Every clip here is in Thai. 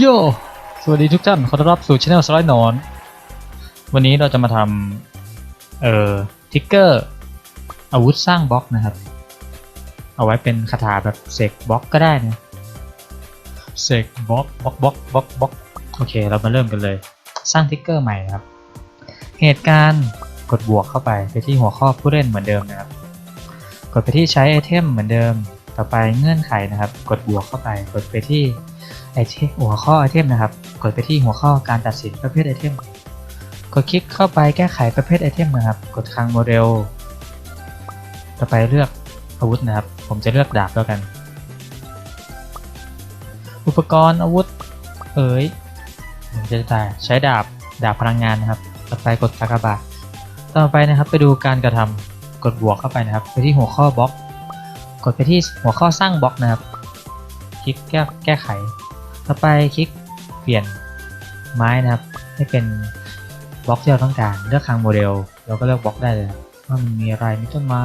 โย สวัสดีทุกท่าน ขอต้อนรับสู่ช anel สไลด์นอน วันนี้เราจะมาทำเอ่อทิกเกอร์อาวุธสร้างบล็อกนะครับ เอาไว้เป็นคาถาแบบเสกบล็อกก็ได้นะเสกบล็อกบล็อกบล็อกบล็อกบล็อกโอเค เรามาเริ่มกันเลย สร้างทิกเกอร์ใหม่ครับ เหตุการณ์กดบวกเข้าไปไปที่หัวข้อผู้เล่นเหมือนเดิมนะครับ กดไปที่ใช้ไอเทมเหมือนเดิม ต่อไปเงื่อนไขนะครับ กดบวกเข้าไป กดไปที่ไอเทมหัวข้อไอเทมนะครับ กดไปที่หัวข้อการตัดสินประเภทไอเทม กดคลิกเข้าไปแก้ไขประเภทไอเทมนะครับ กดคลังโมเดล ต่อไปเลือกอาวุธนะครับ ผมจะเลือกดาบแล้วกัน อุปกรณ์อาวุธ เอ๋ย ผมจะได้ใช้ดาบ ดาบพลังงานนะครับ ต่อไปกดกากบาท ต่อไปนะครับไปดูการกระทำกดบวกเข้าไปนะครับ ไปที่หัวข้อบล็อก กดไปที่หัวข้อสร้างบล็อกนะครับ คลิกแก้แก้ไข ต่อไปคลิกเปลี่ยนไม้นะครับ ให้เป็นบล็อกที่เราต้องการ เลือกคลังโมเดล เราก็เลือกบล็อกได้เลยว่ามันมีอะไรมีต้นไม้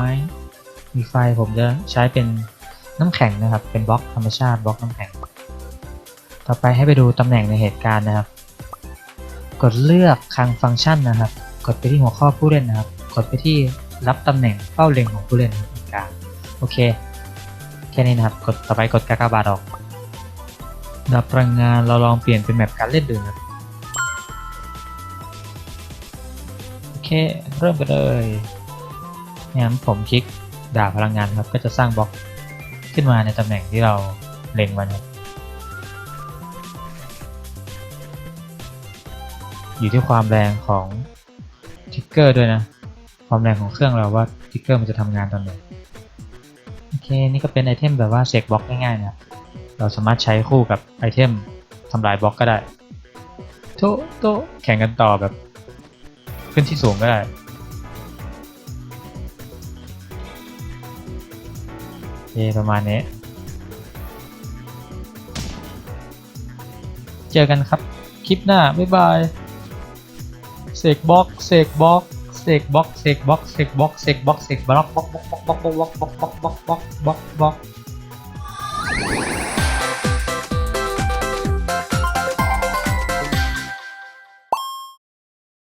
มีไฟผมจะใช้เป็นน้ำแข็งนะครับ เป็นบล็อกธรรมชาติบล็อกน้ำแข็ง ต่อไปให้ไปดูตำแหน่งในเหตุการณ์นะครับ กดเลือกคลังฟังก์ชันนะครับ กดไปที่หัวข้อผู้เล่นนะครับ กดไปที่รับตำแหน่งเป้าเล็งของผู้เล่นตรงกลางโอเค แค่นี้นะครับ กดต่อไปกดกากบาทออกดับพลังงานเราลองเปลี่ยนเป็นแมปการเล่นดูนะโอเค เริ่มกันเลยงั้นผมคลิกดาบพลังงานครับ ก็จะสร้างบล็อกขึ้นมาในตำแหน่งที่เราเล็งไว้ครับอยู่ที่ความแรงของทิกเกอร์ด้วยนะ ความแรงของเครื่องเราว่าทิกเกอร์มันจะทำงานตอนไหน นี่ก็เป็นไอเทมแบบว่าเสกบล็อกง่ายๆนะเราสามารถใช้คู่กับไอเทมทำลายบล็อกก็ได้โตะโตะแข่งกันต่อแบบ ขึ้นที่สูงก็ได้โอประมาณนี้ เจอกันครับ คลิปหน้า บ๊ายบาย เสกบล็อก เสกบล็อก เสกบล็อกเสกบล็อกเสกบ